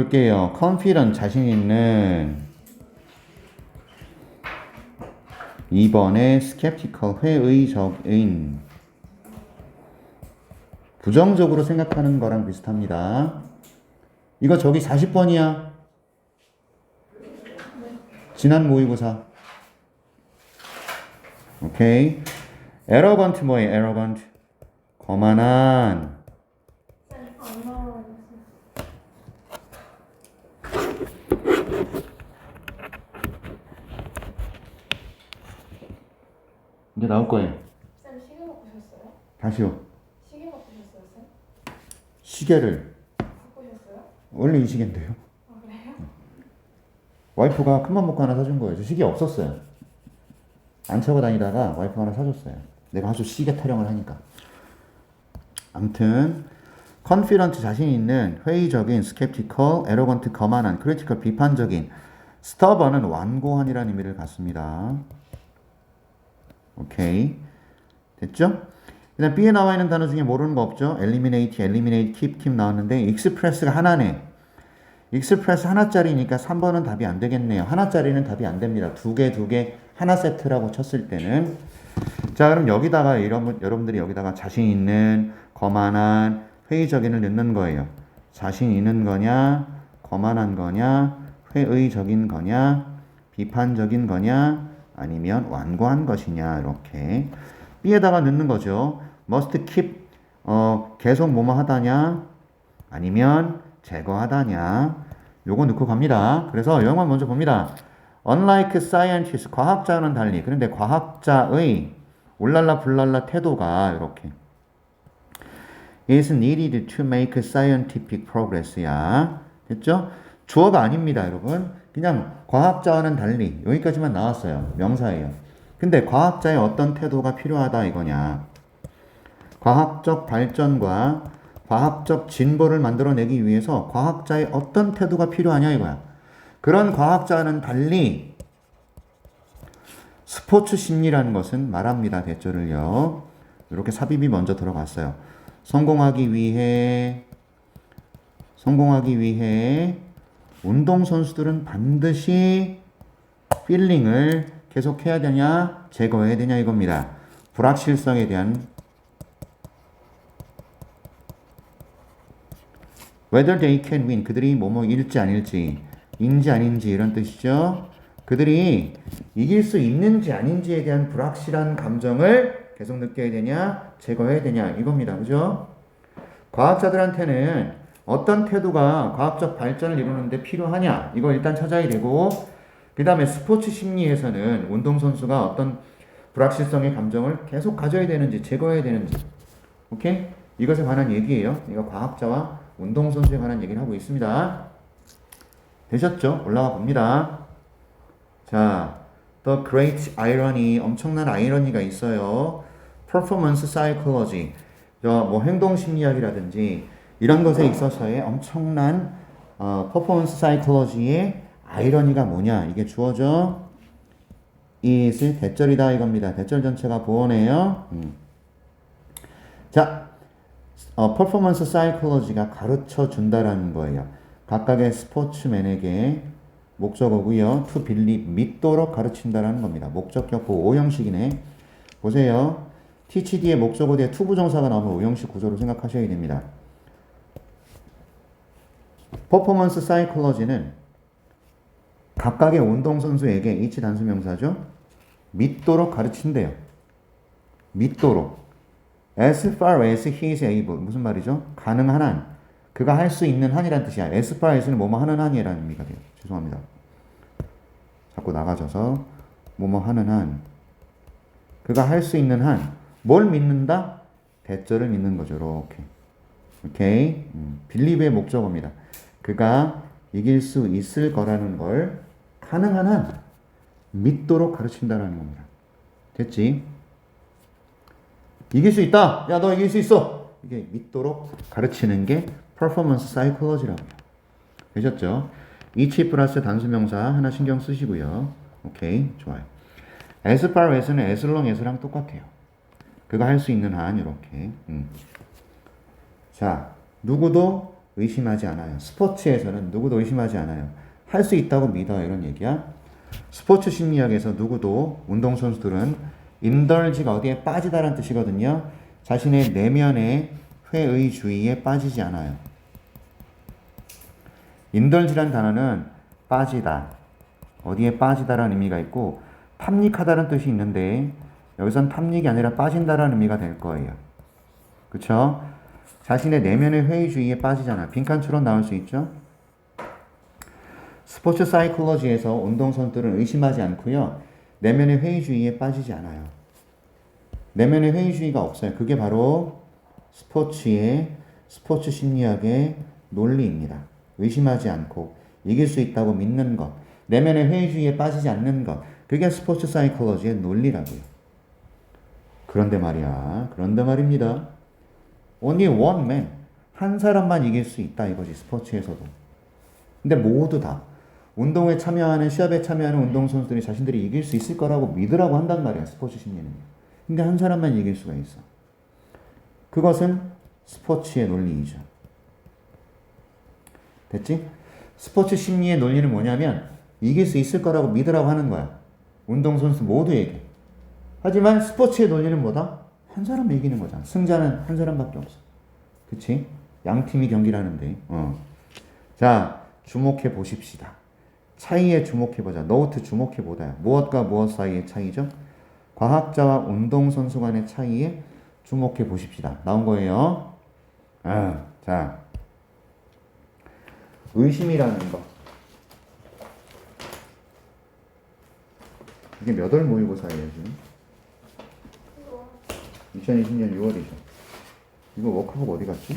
볼게요. confident 자신 있는 2번에 skeptical 회의적인 부정적으로 생각하는 거랑 비슷합니다. 이거 저기 40번이야. 지난 모의고사. 오케이. arrogant 뭐예요? arrogant. 거만한. 안 나와요. 이제 나올 거예요. 쌤 시계 바꾸셨어요? 다시요. 시계 바꾸셨어요, 쌤? 시계를 바꾸셨어요? 원래 이 시계인데요. 아 그래요? 와이프가 큰맘 먹고 하나 사준 거예요. 저 시계 없었어요. 안 차고 다니다가 와이프가 하나 사줬어요. 내가 아주 시계 타령을 하니까. 아무튼 confident 자신 있는 회의적인 skeptical, arrogant 거만한, critical 비판적인, stubborn은 완고한이라는 의미를 갖습니다. 오케이 됐죠? 그다음 B에 나와 있는 단어 중에 모르는 거 없죠? eliminate, eliminate, keep, keep 나왔는데 express가 하나네. 익스프레스 하나짜리니까 3번은 답이 안 되겠네요. 하나짜리는 답이 안 됩니다. 두 개, 두 개, 하나 세트라고 쳤을 때는. 자, 그럼 여기다가 여러분, 여러분들이 여기다가 자신 있는, 거만한, 회의적인을 넣는 거예요. 자신 있는 거냐, 거만한 거냐, 회의적인 거냐, 비판적인 거냐, 아니면 완고한 것이냐, 이렇게. B에다가 넣는 거죠. must keep, 어, 계속 뭐뭐 하다냐, 아니면 제거하다냐 요거 넣고 갑니다. 그래서 영어 먼저 봅니다. Unlike scientists, 과학자와는 달리 그런데 과학자의 올랄라 불랄라 태도가 이렇게 is needed to make scientific progress야. 됐죠? 주어가 아닙니다, 여러분. 그냥 과학자와는 달리 여기까지만 나왔어요. 명사예요. 근데 과학자의 어떤 태도가 필요하다 이거냐? 과학적 발전과 과학적 진보를 만들어내기 위해서 과학자의 어떤 태도가 필요하냐 이거야. 그런 과학자는 달리 스포츠 심리라는 것은 말합니다. 대절을요. 이렇게 삽입이 먼저 들어갔어요. 성공하기 위해 성공하기 위해 운동 선수들은 반드시 필링을 계속해야 되냐 제거해야 되냐 이겁니다. 불확실성에 대한 whether they can win 그들이 뭐뭐 일지 아닐지 인지 아닌지 이런 뜻이죠. 그들이 이길 수 있는지 아닌지에 대한 불확실한 감정을 계속 느껴야 되냐 제거해야 되냐 이겁니다. 그죠? 과학자들한테는 어떤 태도가 과학적 발전을 이루는데 필요하냐 이거 일단 찾아야 되고 그 다음에 스포츠 심리에서는 운동선수가 어떤 불확실성의 감정을 계속 가져야 되는지 제거해야 되는지 오케이? 이것에 관한 얘기예요. 이거 과학자와 운동선수에 관한 얘기를 하고 있습니다. 되셨죠? 올라가 봅니다. 자, The Great Irony, 엄청난 아이러니가 있어요. Performance Psychology, 저뭐 행동 심리학이라든지 이런 것에 있어서의 엄청난 어, 퍼포먼스 사이클로지의 아이러니가 뭐냐? 이게 주어져 is 대절이다 이겁니다. 대절 전체가 보어네요. 음. 자, 어, 퍼포먼스 사이클로지가 가르쳐 준다라는 거예요. 각각의 스포츠맨에게 목적어고요. to believe 믿도록 가르친다라는 겁니다. 목적격 보 오형식이네. 보세요. 뒤에 목적어 뒤에 to 부정사가 나오면 오형식 구조로 생각하셔야 됩니다. 퍼포먼스 사이클로지는 각각의 운동 선수에게 이치 단수 명사죠. 믿도록 가르친대요. 믿도록. As far as he is able. 무슨 말이죠? 가능한 한. 그가 할 수 있는 한이란 뜻이야. as far as는 뭐뭐 하는 한이라는 의미가 돼요. 죄송합니다. 자꾸 나가져서 뭐뭐 하는 한. 그가 할 수 있는 한. 뭘 믿는다? 대절을 믿는 거죠. 이렇게. 오케이. 음, 빌리브의 목적어입니다. 그가 이길 수 있을 거라는 걸 가능한 한 믿도록 가르친다라는 겁니다. 됐지? 이길 수 있다. 야, 너 이길 수 있어. 이게 믿도록 가르치는 게 퍼포먼스 사이콜로지라고 해요. 되셨죠? 이치 플러스 단수명사 하나 신경 쓰시고요. 오케이, 좋아요. long as랑 똑같아요. 그가 할수 있는 한 이렇게. 음. 자, 누구도 의심하지 않아요. 스포츠에서는 누구도 의심하지 않아요. 할 수 있다고 믿어요. 이런 얘기야. 스포츠 심리학에서 누구도 운동선수들은 인덜지가 어디에 빠지다라는 뜻이거든요. 자신의 내면의 회의주의에 빠지지 않아요. 인덜지란 단어는 빠지다, 어디에 빠지다라는 의미가 있고 탐닉하다는 뜻이 있는데 여기선 탐닉이 아니라 빠진다라는 의미가 될 거예요. 그쵸? 자신의 내면의 회의주의에 빠지잖아. 빈칸처럼 나올 수 있죠? 스포츠 사이콜로지에서 운동선수들은 의심하지 않고요. 내면의 회의주의에 빠지지 않아요. 내면의 회의주의가 없어요. 그게 바로 스포츠의 스포츠 심리학의 논리입니다. 의심하지 않고 이길 수 있다고 믿는 것, 내면의 회의주의에 빠지지 않는 것, 그게 스포츠 사이콜로지의 논리라고요. 그런데 말이야, 그런데 말입니다. Only one man, 한 사람만 이길 수 있다 이거지 스포츠에서도. 근데 모두 다 운동에 참여하는 시합에 참여하는 운동 선수들이 자신들이 이길 수 있을 거라고 믿으라고 한단 말이야 스포츠 심리는. 근데 한 사람만 이길 수가 있어. 그것은 스포츠의 논리이죠. 됐지? 스포츠 심리의 논리는 뭐냐면 이길 수 있을 거라고 믿으라고 하는 거야. 운동선수 모두에게. 하지만 스포츠의 논리는 뭐다? 한 사람 이기는 거잖아. 승자는 한 사람밖에 없어. 그치? 양 팀이 경기를 하는데. 어. 자, 주목해 보십시다. 차이에 주목해 보자. 노트 주목해 보다. 무엇과 무엇 사이의 차이죠? 과학자와 운동선수 간의 차이에 주목해 보십시다. 나온 거예요. 아, 자. 의심이라는 거. 이게 몇 월 모의고사예요, 지금? 2020년 6월이죠. 이거 워크북 어디 갔지?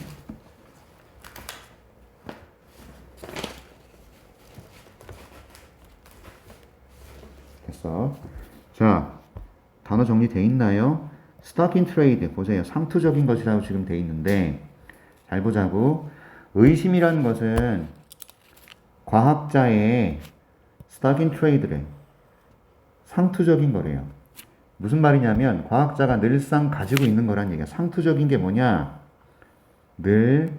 됐어. 자, 단어 정리돼 있나요? 스타킹 트레이드 보세요. 상투적인 것이라고 지금 돼 있는데 잘 보자고. 의심이라는 것은 과학자의 스타킹 트레이드래. 상투적인 거래요. 무슨 말이냐면 과학자가 늘상 가지고 있는 거란 얘기야. 상투적인 게 뭐냐? 늘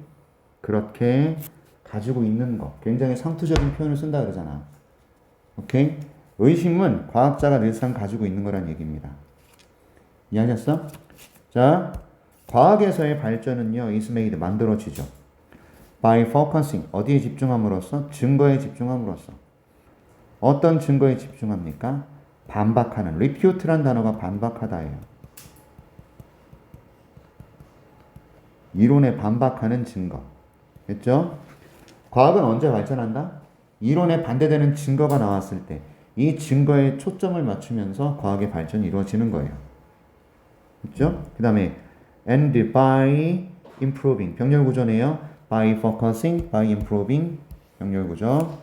그렇게 가지고 있는 거. 굉장히 상투적인 표현을 쓴다 그러잖아. 오케이? 의심은 과학자가 늘상 가지고 있는 거란 얘기입니다. 이해하셨어? 자, 과학에서의 발전은요, made, 만들어지죠. by focusing, 어디에 집중함으로써? 증거에 집중함으로써. 어떤 증거에 집중합니까? 반박하는, refute란 단어가 반박하다예요. 이론에 반박하는 증거. 됐죠? 과학은 언제 발전한다? 이론에 반대되는 증거가 나왔을 때, 이 증거에 초점을 맞추면서 과학의 발전이 이루어지는 거예요. 그죠? 그 다음에 and by improving 병렬 구조네요. by focusing, by improving 병렬 구조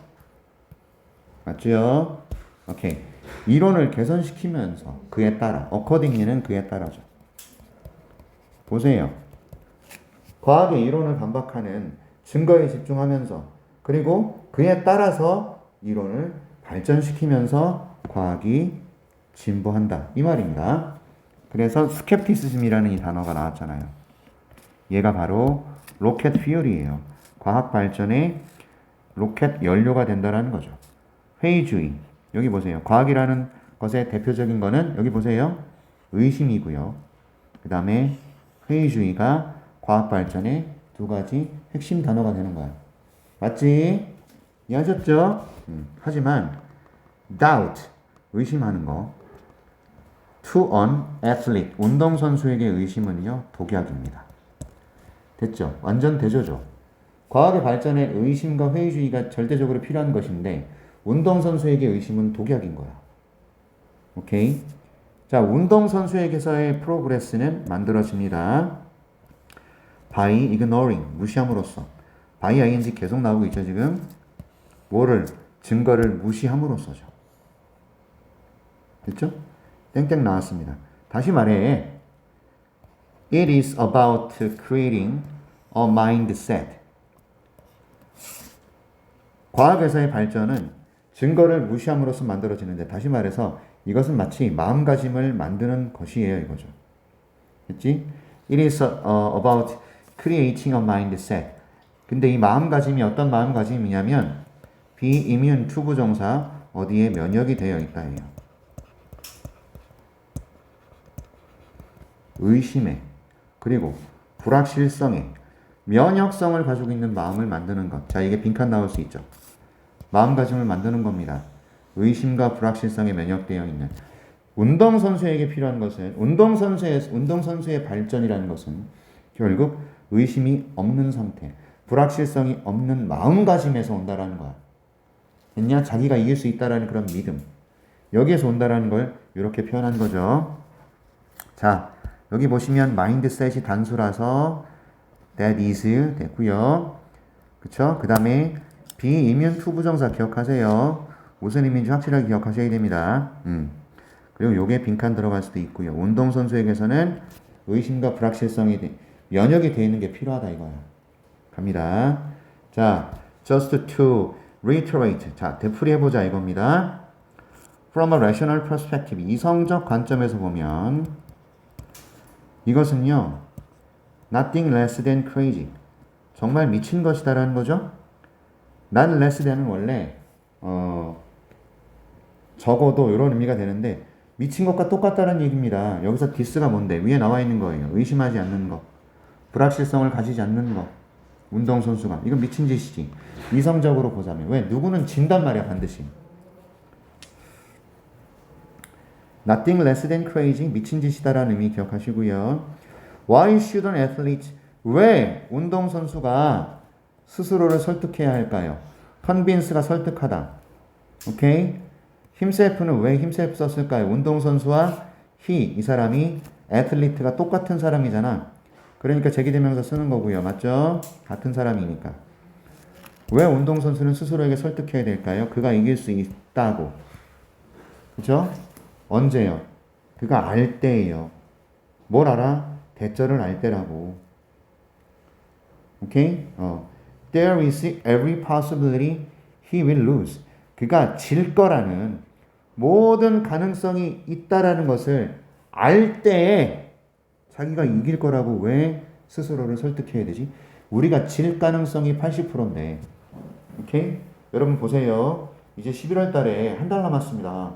맞죠? 오케이 이론을 개선시키면서 그에 따라 accordingly는 그에 따라죠. 보세요. 과학의 이론을 반박하는 증거에 집중하면서 그리고 그에 따라서 이론을 발전시키면서 과학이 진보한다 이 말입니다. 그래서 스캡티시즘이라는 이 단어가 나왔잖아요. 얘가 바로 로켓 퓨얼이에요. 과학 발전에 로켓 연료가 된다라는 거죠. 회의주의. 여기 보세요. 과학이라는 것의 대표적인 거는 여기 보세요. 의심이고요. 그 다음에 회의주의가 과학 발전의 두 가지 핵심 단어가 되는 거야. 맞지? 이해하셨죠? 음, 하지만 doubt 의심하는 거 to an athlete 운동 선수에게 의심은요 독약입니다. 됐죠? 완전 대조죠. 과학의 발전에 의심과 회의주의가 절대적으로 필요한 것인데 운동선수에게 의심은 독약인 거야. 오케이? 자, 운동선수에게서의 프로그레스는 만들어집니다. by ignoring 무시함으로써 by ing 계속 나오고 있죠 지금 뭐를 증거를 무시함으로써죠. 됐죠? 땡땡 나왔습니다. 다시 말해. It is about creating a mindset. 과학에서의 발전은 증거를 무시함으로써 만들어지는데 다시 말해서 이것은 마치 마음가짐을 만드는 것이에요 이거죠. 됐지? It is uh, about creating a mindset. 근데 이 마음가짐이 어떤 마음가짐이냐면 비이뮨 투부정사 어디에 면역이 되어 있다예요. 의심에 그리고 불확실성에 면역성을 가지고 있는 마음을 만드는 것. 자, 이게 빈칸 나올 수 있죠. 마음가짐을 만드는 겁니다. 의심과 불확실성에 면역되어 있는 운동 선수에게 필요한 것은 운동 선수의 운동 선수의 발전이라는 것은 결국 의심이 없는 상태, 불확실성이 없는 마음가짐에서 온다라는 거야. 됐냐? 자기가 이길 수 있다라는 그런 믿음. 여기에서 온다라는 걸 이렇게 표현한 거죠. 자, 여기 보시면 마인드셋이 단수라서 that is 됐고요. 그쵸? 그 다음에 비이면 투부정사 기억하세요. 무슨 의미인지 확실하게 기억하셔야 됩니다. 음. 그리고 요게 빈칸 들어갈 수도 있고요. 운동 선수에게서는 의심과 불확실성이 돼- 면역이 되어 있는 게 필요하다 이거야. 갑니다. 자, just to reiterate. 자, 되풀이해 보자 이겁니다. From a rational perspective. 이성적 관점에서 보면 이것은요. Nothing less than crazy. 정말 미친 것이다라는 거죠. Not less than은 원래 어, 적어도 이런 의미가 되는데 미친 것과 똑같다는 얘기입니다. 여기서 디스가 뭔데? 위에 나와 있는 거예요. 의심하지 않는 거. 불확실성을 가지지 않는 거. 운동선수가. 이건 미친 짓이지. 이성적으로 보자면. 왜? 누구는 진단 말이야, 반드시. Nothing less than crazy. 미친 짓이다라는 의미 기억하시고요. Why should an athlete? 왜 운동선수가 스스로를 설득해야 할까요? convince가 설득하다. 오케이? himself는 왜 himself 썼을까요? 운동선수와 he, 이 사람이 athlete가 똑같은 사람이잖아. 그러니까 제기대명사 쓰는 거고요. 맞죠? 같은 사람이니까. 왜 운동선수는 스스로에게 설득해야 될까요? 그가 이길 수 있다고. 그죠? 언제요? 그가 알 때예요. 뭘 알아? 대절을 알 때라고. 오케이? 어. There is every possibility he will lose. 그가 질 거라는 모든 가능성이 있다라는 것을 알 때에 자기가 이길 거라고 왜 스스로를 설득해야 되지? 우리가 질 가능성이 80%인데. 오케이? 여러분 보세요. 이제 11월 달에 한 달 남았습니다.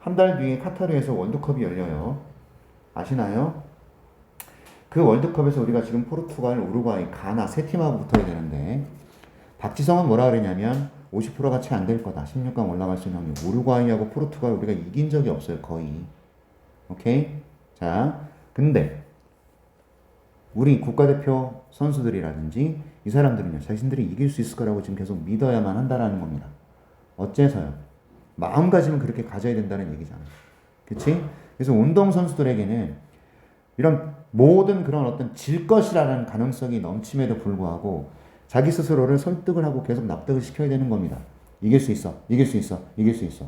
한 달 뒤에 카타르에서 월드컵이 열려요. 아시나요? 그 월드컵에서 우리가 지금 포르투갈, 우루과이, 가나 세 팀하고 붙어야 되는데 박지성은 뭐라 그러냐면 50%가 채 안 될 거다. 16강 올라갈 수 있는 확률. 우루과이하고 포르투갈 우리가 이긴 적이 없어요. 거의. 오케이? 자, 근데 우리 국가대표 선수들이라든지 이 사람들은요. 자신들이 이길 수 있을 거라고 지금 계속 믿어야만 한다라는 겁니다. 어째서요? 마음가짐은 그렇게 가져야 된다는 얘기잖아. 그치? 그래서 운동 선수들에게는 이런 모든 그런 어떤 질 것이라는 가능성이 넘침에도 불구하고 자기 스스로를 설득을 하고 계속 납득을 시켜야 되는 겁니다. 이길 수 있어. 이길 수 있어. 이길 수 있어.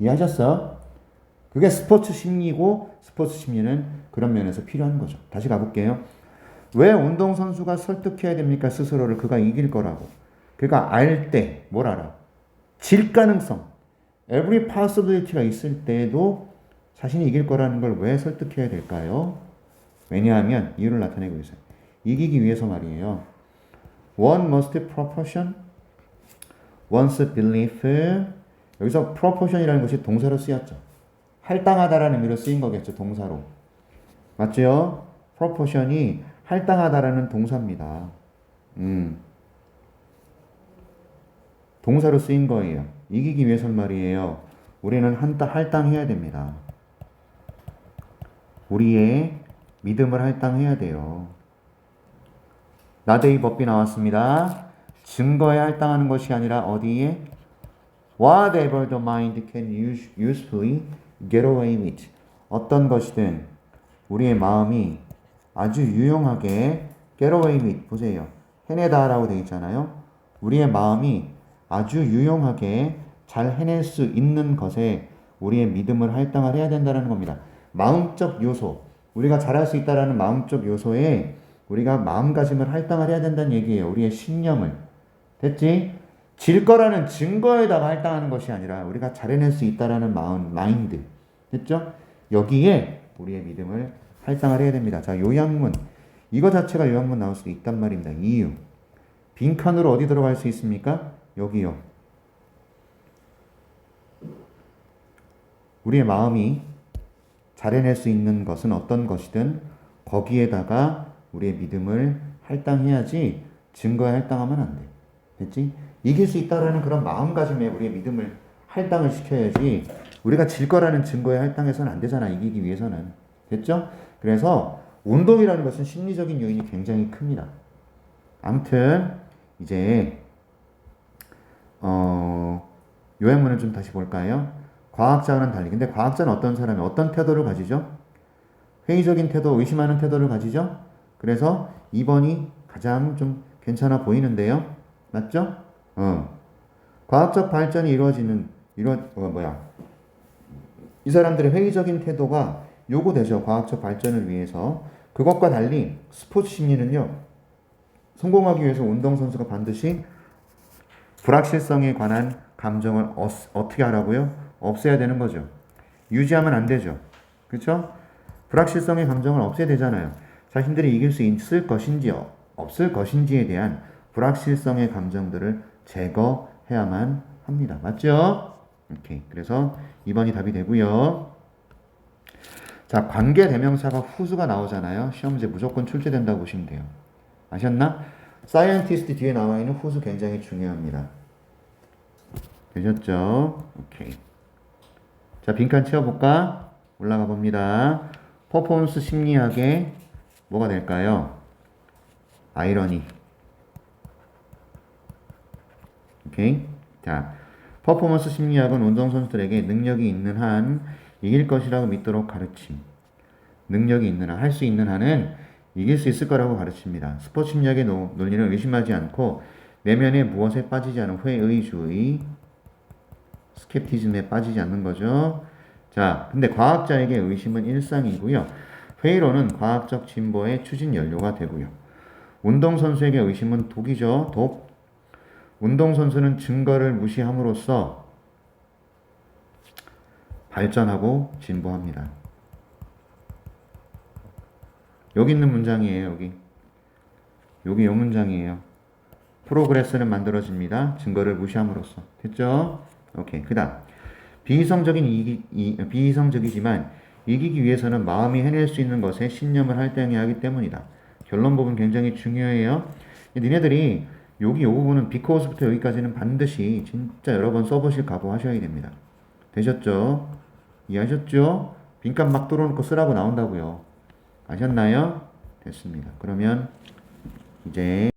이해하셨어? 그게 스포츠 심리고 스포츠 심리는 그런 면에서 필요한 거죠. 다시 가볼게요. 왜 운동선수가 설득해야 됩니까? 스스로를 그가 이길 거라고. 그가 알 때 뭘 알아? 질 가능성. every possibility가 있을 때에도 자신이 이길 거라는 걸 왜 설득해야 될까요? 왜냐하면 이유를 나타내고 있어요. 이기기 위해서 말이에요. One must proportion one's belief. 여기서 proportion이라는 것이 동사로 쓰였죠. 할당하다라는 의미로 쓰인 거겠죠. 동사로. 맞죠? proportion이 할당하다라는 동사입니다. 음. 동사로 쓰인 거예요. 이기기 위해서는 말이에요. 우리는 한다 할당해야 됩니다. 우리의 믿음을 할당해야 돼요. 나데이 법비 나왔습니다. 증거에 할당하는 것이 아니라 어디에 whatever the mind can use, usefully get away with 어떤 것이든 우리의 마음이 아주 유용하게 get away with 보세요. 해내다 라고 되어 있잖아요. 우리의 마음이 아주 유용하게 잘 해낼 수 있는 것에 우리의 믿음을 할당을 해야 된다는 겁니다. 마음적 요소, 우리가 잘할 수 있다라는 마음적 요소에 우리가 마음가짐을 할당을 해야 된다는 얘기예요. 우리의 신념을. 됐지? 질 거라는 증거에다가 할당하는 것이 아니라 우리가 잘해낼 수 있다라는 마음, 마인드. 됐죠? 여기에 우리의 믿음을 할당을 해야 됩니다. 자, 요양문. 이거 자체가 요양문 나올 수도 있단 말입니다. 이유. 빈칸으로 어디 들어갈 수 있습니까? 여기요. 우리의 마음이 잘해낼 수 있는 것은 어떤 것이든 거기에다가 우리의 믿음을 할당해야지 증거에 할당하면 안 돼. 됐지? 이길 수 있다라는 그런 마음가짐에 우리의 믿음을 할당을 시켜야지 우리가 질 거라는 증거에 할당해서는 안 되잖아. 이기기 위해서는. 됐죠? 그래서 운동이라는 것은 심리적인 요인이 굉장히 큽니다. 아무튼 이제 어 요약문을 좀 다시 볼까요? 과학자와는 달리 근데 과학자는 어떤 사람이 어떤 태도를 가지죠? 회의적인 태도, 의심하는 태도를 가지죠? 그래서 2번이 가장 좀 괜찮아 보이는데요. 맞죠? 어. 과학적 발전이 이루어지는 이루 어 뭐야? 이 사람들의 회의적인 태도가 요구되죠. 과학적 발전을 위해서. 그것과 달리 스포츠 심리는요. 성공하기 위해서 운동선수가 반드시 불확실성에 관한 감정을 어, 어떻게 하라고요? 없애야 되는 거죠. 유지하면 안 되죠. 그렇죠? 불확실성의 감정을 없애야 되잖아요. 자신들이 이길 수 있을 것인지 어, 없을 것인지에 대한 불확실성의 감정들을 제거해야만 합니다. 맞죠? 오케이. 그래서 2번이 답이 되고요. 자, 관계 대명사가 후수가 나오잖아요. 시험 문제 무조건 출제된다고 보시면 돼요. 아셨나? 사이언티스트 뒤에 나와 있는 후수 굉장히 중요합니다. 되셨죠? 오케이. 자, 빈칸 채워볼까? 올라가 봅니다. 퍼포먼스 심리학의 뭐가 될까요? 아이러니. 오케이. 자, 퍼포먼스 심리학은 운동 선수들에게 능력이 있는 한 이길 것이라고 믿도록 가르침. 능력이 있는 한, 할 수 있는 한은 이길 수 있을 거라고 가르칩니다. 스포츠 심리학의 노- 논리를 의심하지 않고 내면의 무엇에 빠지지 않은 회의주의, 스캡티즘에 빠지지 않는 거죠. 자, 근데 과학자에게 의심은 일상이고요. 회의론은 과학적 진보의 추진 연료가 되고요. 운동선수에게 의심은 독이죠. 독. 운동선수는 증거를 무시함으로써 발전하고 진보합니다. 여기 있는 문장이에요, 여기. 여기 요 문장이에요. 프로그레스는 만들어집니다. 증거를 무시함으로써. 됐죠? 오케이. 그 다음. 비이성적인 이기, 이, 비이성적이지만 이기기 위해서는 마음이 해낼 수 있는 것에 신념을 할당해야 하기 때문이다. 결론 부분 굉장히 중요해요. 니네들이 여기 요 부분은 비코스부터 여기까지는 반드시 진짜 여러 번 써보실 각오하셔야 됩니다. 되셨죠? 이해하셨죠? 빈칸 막 뚫어놓고 쓰라고 나온다고요. 아셨나요? 됐습니다. 그러면 이제